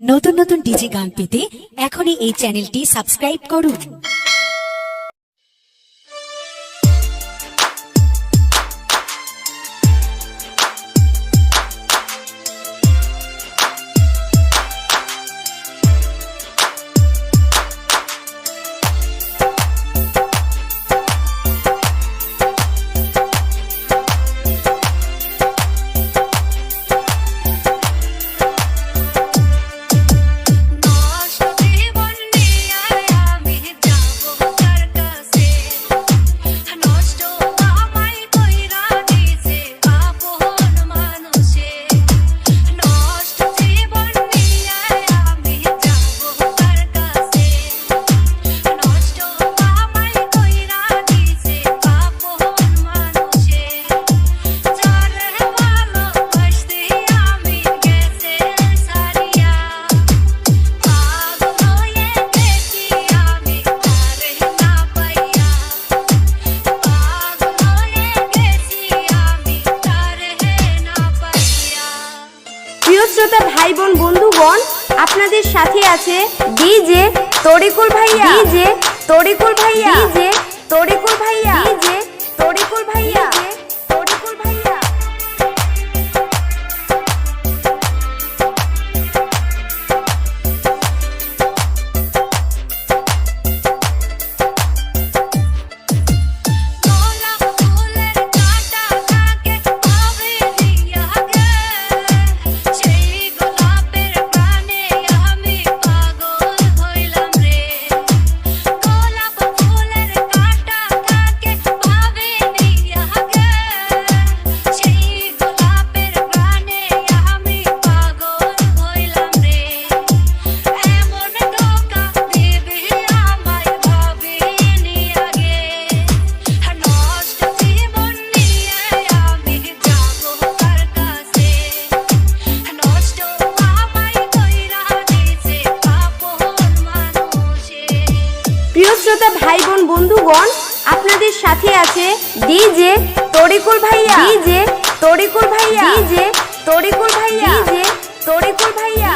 নতুন নতুন ডিজি গান পেতে এখনই এই চ্যানেলটি সাবস্ক্রাইব করুন। ভাই বোন বন্ধুগণ আপনাদের সাথে আছে ডিজে তরিকুল ভাইয়া। ডিজে তরিকুল ভাইয়া। ডিজে তরিকুল ভাইয়া। বন্ধুগণ আপনাদের সাথে আছে ডিজে তরিকুল ভাইয়া। ডিজে তরিকুল ভাইয়া। ডিজে তরিকুল ভাইয়া। ডিজে তরিকুল ভাইয়া।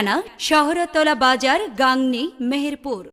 ঠিকানা শহরতলা বাজার গাংনি মেহেরপুর।